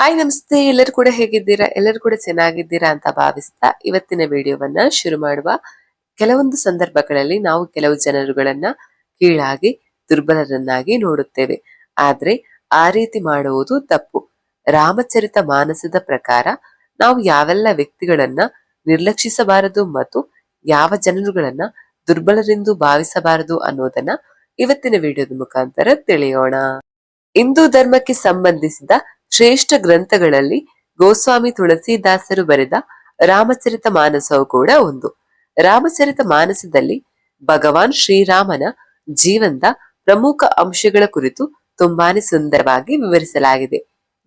Hi, ನಮಸ್ತೆ. ಎಲ್ಲರೂ ಕೂಡ ಹೇಗಿದ್ದೀರಾ? ಎಲ್ಲರೂ ಕೂಡ ಚೆನ್ನಾಗಿದ್ದೀರಾ ಅಂತ ಭಾವಿಸ್ತಾ ಇವತ್ತಿನ ವಿಡಿಯೋವನ್ನ ಶುರು ಮಾಡುವ ಕೆಲವೊಂದು ಸಂದರ್ಭಗಳಲ್ಲಿ ನಾವು ಕೆಲವು ಜನರುಗಳನ್ನ ಕೀಳಾಗಿ, ದುರ್ಬಲರನ್ನಾಗಿ ನೋಡುತ್ತೇವೆ. ಆದ್ರೆ ಆ ರೀತಿ ಮಾಡುವುದು ತಪ್ಪು. ರಾಮಚರಿತ ಮಾನಸದ ಪ್ರಕಾರ ನಾವು ಯಾವೆಲ್ಲ ವ್ಯಕ್ತಿಗಳನ್ನ ನಿರ್ಲಕ್ಷಿಸಬಾರದು ಮತ್ತು ಯಾವ ಜನರುಗಳನ್ನ ದುರ್ಬಲರೆಂದು ಭಾವಿಸಬಾರದು ಅನ್ನೋದನ್ನ ಇವತ್ತಿನ ವಿಡಿಯೋದ ಮುಖಾಂತರ ತಿಳಿಯೋಣ. ಹಿಂದೂ ಧರ್ಮಕ್ಕೆ ಸಂಬಂಧಿಸಿದ ಶ್ರೇಷ್ಠ ಗ್ರಂಥಗಳಲ್ಲಿ ಗೋಸ್ವಾಮಿ ತುಳಸಿದಾಸರು ಬರೆದ ರಾಮಚರಿತ ಮಾನಸವು ಕೂಡ ಒಂದು. ರಾಮಚರಿತ ಮಾನಸದಲ್ಲಿ ಭಗವಾನ್ ಶ್ರೀರಾಮನ ಜೀವನದ ಪ್ರಮುಖ ಅಂಶಗಳ ಕುರಿತು ತುಂಬಾನೇ ಸುಂದರವಾಗಿ ವಿವರಿಸಲಾಗಿದೆ.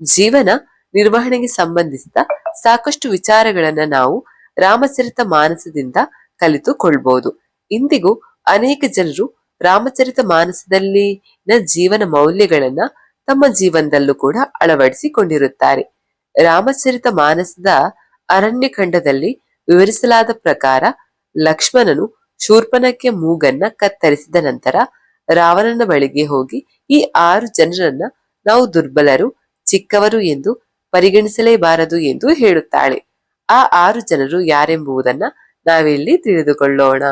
ಜೀವನ ನಿರ್ವಹಣೆಗೆ ಸಂಬಂಧಿಸಿದ ಸಾಕಷ್ಟು ವಿಚಾರಗಳನ್ನ ನಾವು ರಾಮಚರಿತ ಮಾನಸದಿಂದ ಕಲಿತುಕೊಳ್ಬಹುದು ಇಂದಿಗೂ ಅನೇಕ ಜನರು ರಾಮಚರಿತ ಮಾನಸದಲ್ಲಿನ ಜೀವನ ಮೌಲ್ಯಗಳನ್ನ ತಮ್ಮ ಜೀವನದಲ್ಲೂ ಕೂಡ ಅಳವಡಿಸಿಕೊಂಡಿರುತ್ತಾರೆ. ರಾಮಚರಿತ ಮಾನಸದ ಅರಣ್ಯಖಂಡದಲ್ಲಿ ವಿವರಿಸಲಾದ ಪ್ರಕಾರ ಲಕ್ಷ್ಮಣನು ಶೂರ್ಪನಕ್ಕೆ ಮೂಗನ್ನ ಕತ್ತರಿಸಿದ ನಂತರ ರಾವಣನ ಬಳಿಗೆ ಹೋಗಿ ಈ ಆರು ಜನರನ್ನ ನಾವು ದುರ್ಬಲರು, ಚಿಕ್ಕವರು ಎಂದು ಪರಿಗಣಿಸಲೇಬಾರದು ಎಂದು ಹೇಳುತ್ತಾಳೆ. ಆ ಆರು ಜನರು ಯಾರೆಂಬುದನ್ನ ನಾವಿಲ್ಲಿ ತಿಳಿದುಕೊಳ್ಳೋಣ.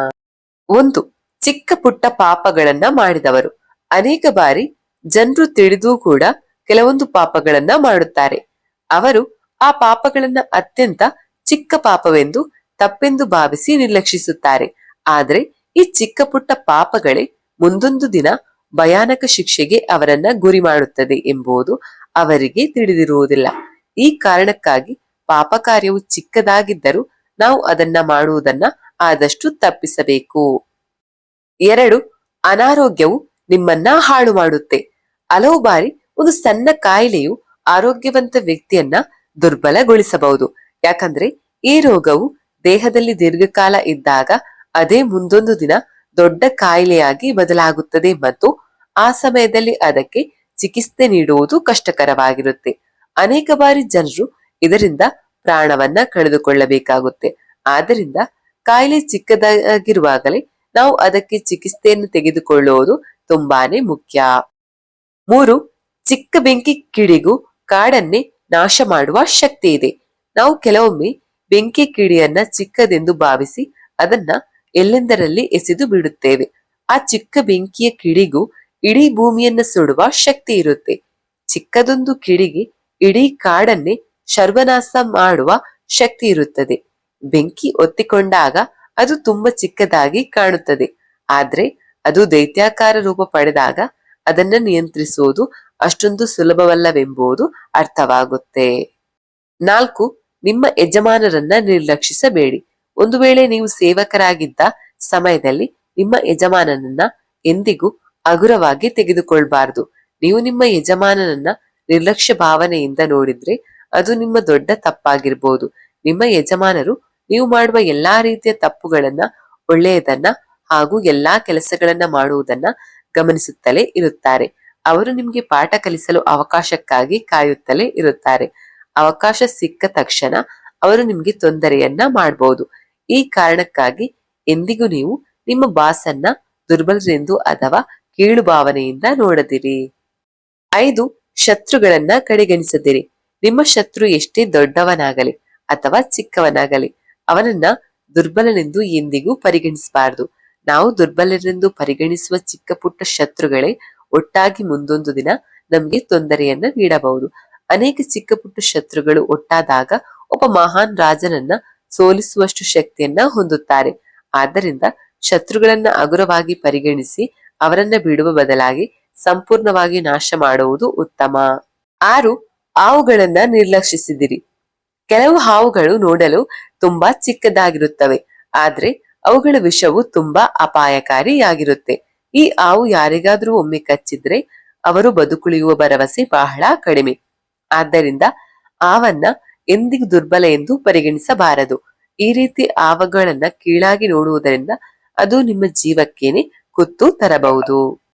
ಒಂದು, ಚಿಕ್ಕ ಪುಟ್ಟ ಪಾಪಗಳನ್ನ ಮಾಡಿದವರು. ಅನೇಕ ಬಾರಿ ಜನರು ತಿಳಿದೂ ಕೂಡ ಕೆಲವೊಂದು ಪಾಪಗಳನ್ನ ಮಾಡುತ್ತಾರೆ. ಅವರು ಆ ಪಾಪಗಳನ್ನ ಅತ್ಯಂತ ಚಿಕ್ಕ ಪಾಪವೆಂದು ತಪ್ಪೆಂದು ಭಾವಿಸಿ ನಿರ್ಲಕ್ಷಿಸುತ್ತಾರೆ. ಆದ್ರೆ ಈ ಚಿಕ್ಕ ಪುಟ್ಟ ಪಾಪಗಳೇ ಮುಂದೊಂದು ದಿನ ಭಯಾನಕ ಶಿಕ್ಷೆಗೆ ಅವರನ್ನ ಗುರಿ ಮಾಡುತ್ತದೆ ಎಂಬುದು ಅವರಿಗೆ ತಿಳಿದಿರುವುದಿಲ್ಲ. ಈ ಕಾರಣಕ್ಕಾಗಿ ಪಾಪ ಕಾರ್ಯವು ಚಿಕ್ಕದಾಗಿದ್ದರೂ ನಾವು ಅದನ್ನ ಮಾಡುವುದನ್ನ ಆದಷ್ಟು ತಪ್ಪಿಸಬೇಕು. ಎರಡು, ಅನಾರೋಗ್ಯವು ನಿಮ್ಮನ್ನ ಹಾಳು ಮಾಡುತ್ತೆ. ಹಲವು ಬಾರಿ ಒಂದು ಸಣ್ಣ ಕಾಯಿಲೆಯು ಆರೋಗ್ಯವಂತ ವ್ಯಕ್ತಿಯನ್ನ ದುರ್ಬಲಗೊಳಿಸಬಹುದು. ಯಾಕಂದ್ರೆ ಈ ರೋಗವು ದೇಹದಲ್ಲಿ ದೀರ್ಘಕಾಲ ಇದ್ದಾಗ ಅದೇ ಮುಂದೊಂದು ದಿನ ದೊಡ್ಡ ಕಾಯಿಲೆಯಾಗಿ ಬದಲಾಗುತ್ತದೆ ಮತ್ತು ಆ ಸಮಯದಲ್ಲಿ ಅದಕ್ಕೆ ಚಿಕಿತ್ಸೆ ನೀಡುವುದು ಕಷ್ಟಕರವಾಗಿರುತ್ತೆ. ಅನೇಕ ಬಾರಿ ಜನರು ಇದರಿಂದ ಪ್ರಾಣವನ್ನ ಕಳೆದುಕೊಳ್ಳಬೇಕಾಗುತ್ತೆ. ಆದ್ದರಿಂದ ಕಾಯಿಲೆ ಚಿಕ್ಕದಾಗಿರುವಾಗಲೇ ನಾವು ಅದಕ್ಕೆ ಚಿಕಿತ್ಸೆಯನ್ನು ತೆಗೆದುಕೊಳ್ಳುವುದು ತುಂಬಾನೇ ಮುಖ್ಯ. ಮೂರು, ಚಿಕ್ಕ ಬೆಂಕಿ ಕಿಡಿಗೂ ಕಾಡನ್ನೇ ನಾಶ ಮಾಡುವ ಶಕ್ತಿ ಇದೆ ನಾವು ಕೆಲವೊಮ್ಮೆ ಬೆಂಕಿ ಕಿಡಿಯನ್ನ ಚಿಕ್ಕದೆಂದು ಭಾವಿಸಿ ಅದನ್ನ ಎಲ್ಲೆಂದರಲ್ಲಿ ಎಸೆದು ಬಿಡುತ್ತೇವೆ. ಆ ಚಿಕ್ಕ ಬೆಂಕಿಯ ಕಿಡಿಗೂ ಇಡೀ ಭೂಮಿಯನ್ನ ಸುಡುವ ಶಕ್ತಿ ಇರುತ್ತೆ. ಚಿಕ್ಕದೊಂದು ಕಿಡಿಗೆ ಇಡೀ ಕಾಡನ್ನೇ ಸರ್ವನಾಶ ಮಾಡುವ ಶಕ್ತಿ ಇರುತ್ತದೆ. ಬೆಂಕಿ ಒತ್ತಿಕೊಂಡಾಗ ಅದು ತುಂಬಾ ಚಿಕ್ಕದಾಗಿ ಕಾಣುತ್ತದೆ. ಆದ್ರೆ ಅದು ದೈತ್ಯಾಕಾರ ರೂಪ ಪಡೆದಾಗ ಅದನ್ನ ನಿಯಂತ್ರಿಸುವುದು ಅಷ್ಟೊಂದು ಸುಲಭವಲ್ಲವೆಂಬುದು ಅರ್ಥವಾಗುತ್ತೆ. ನಾಲ್ಕು, ನಿಮ್ಮ ಯಜಮಾನರನ್ನ ನಿರ್ಲಕ್ಷಿಸಬೇಡಿ. ಒಂದು ವೇಳೆ ನೀವು ಸೇವಕರಾಗಿದ್ದ ಸಮಯದಲ್ಲಿ ನಿಮ್ಮ ಯಜಮಾನನನ್ನ ಎಂದಿಗೂ ಹಗುರವಾಗಿ ತೆಗೆದುಕೊಳ್ಬಾರ್ದು. ನೀವು ನಿಮ್ಮ ಯಜಮಾನನನ್ನ ನಿರ್ಲಕ್ಷ್ಯ ಭಾವನೆಯಿಂದ ನೋಡಿದ್ರೆ ಅದು ನಿಮ್ಮ ದೊಡ್ಡ ತಪ್ಪಾಗಿರ್ಬೋದು. ನಿಮ್ಮ ಯಜಮಾನರು ನೀವು ಮಾಡುವ ಎಲ್ಲಾ ರೀತಿಯ ತಪ್ಪುಗಳನ್ನ, ಒಳ್ಳೆಯದನ್ನ ಹಾಗೂ ಎಲ್ಲಾ ಕೆಲಸಗಳನ್ನ ಮಾಡುವುದನ್ನ ಗಮನಿಸುತ್ತಲೇ ಇರುತ್ತಾರೆ. ಅವರು ನಿಮಗೆ ಪಾಠ ಕಲಿಸಲು ಅವಕಾಶಕ್ಕಾಗಿ ಕಾಯುತ್ತಲೇ ಇರುತ್ತಾರೆ. ಅವಕಾಶ ಸಿಕ್ಕ ತಕ್ಷಣ ಅವರು ನಿಮಗೆ ತೊಂದರೆಯನ್ನ ಮಾಡಬಹುದು ಈ ಕಾರಣಕ್ಕಾಗಿ ಎಂದಿಗೂ ನೀವು ನಿಮ್ಮ ಬಾಸ್ ಅನ್ನ ದುರ್ಬಲರೆಂದು ಅಥವಾ ಕೀಳು ಭಾವನೆಯಿಂದ ನೋಡದಿರಿ. ಐದು, ಶತ್ರುಗಳನ್ನ ಕಡೆಗಣಿಸದಿರಿ. ನಿಮ್ಮ ಶತ್ರು ಎಷ್ಟೇ ದೊಡ್ಡವನಾಗಲಿ ಅಥವಾ ಚಿಕ್ಕವನಾಗಲಿ ಅವನನ್ನ ದುರ್ಬಲನೆಂದು ಎಂದಿಗೂ ಪರಿಗಣಿಸಬಾರದು. ನಾವು ದುರ್ಬಲರೆಂದು ಪರಿಗಣಿಸುವ ಚಿಕ್ಕ ಪುಟ್ಟ ಶತ್ರುಗಳೇ ಒಟ್ಟಾಗಿ ಮುಂದೊಂದು ದಿನ ನಮ್ಗೆ ತೊಂದರೆಯನ್ನ ನೀಡಬಹುದು. ಅನೇಕ ಚಿಕ್ಕ ಪುಟ್ಟ ಶತ್ರುಗಳು ಒಟ್ಟಾದಾಗ ಒಬ್ಬ ಮಹಾನ್ ರಾಜನನ್ನ ಸೋಲಿಸುವಷ್ಟು ಶಕ್ತಿಯನ್ನ ಹೊಂದುತ್ತಾರೆ. ಆದ್ದರಿಂದ ಶತ್ರುಗಳನ್ನ ಹಗುರವಾಗಿ ಪರಿಗಣಿಸಿ ಅವರನ್ನ ಬಿಡುವ ಬದಲಾಗಿ ಸಂಪೂರ್ಣವಾಗಿ ನಾಶ ಮಾಡುವುದು ಉತ್ತಮ. ಆರು, ಹಾವುಗಳನ್ನ ನಿರ್ಲಕ್ಷಿಸಿದಿರಿ. ಕೆಲವು ಹಾವುಗಳು ನೋಡಲು ತುಂಬಾ ಚಿಕ್ಕದಾಗಿರುತ್ತವೆ. ಆದ್ರೆ ಅವುಗಳ ವಿಷವು ತುಂಬಾ ಅಪಾಯಕಾರಿಯಾಗಿರುತ್ತೆ. ಈ ಹಾವು ಯಾರಿಗಾದ್ರೂ ಒಮ್ಮೆ ಕಚ್ಚಿದ್ರೆ ಅವರು ಬದುಕುಳಿಯುವ ಭರವಸೆ ಬಹಳ ಕಡಿಮೆ. ಆದ್ದರಿಂದ ಆವನ್ನ ಎಂದಿಗೂ ದುರ್ಬಲ ಎಂದು ಪರಿಗಣಿಸಬಾರದು. ಈ ರೀತಿ ಆವಗಳನ್ನ ಕೀಳಾಗಿ ನೋಡುವುದರಿಂದ ಅದು ನಿಮ್ಮ ಜೀವಕ್ಕೇನೆ ಕುತ್ತು ತರಬಹುದು.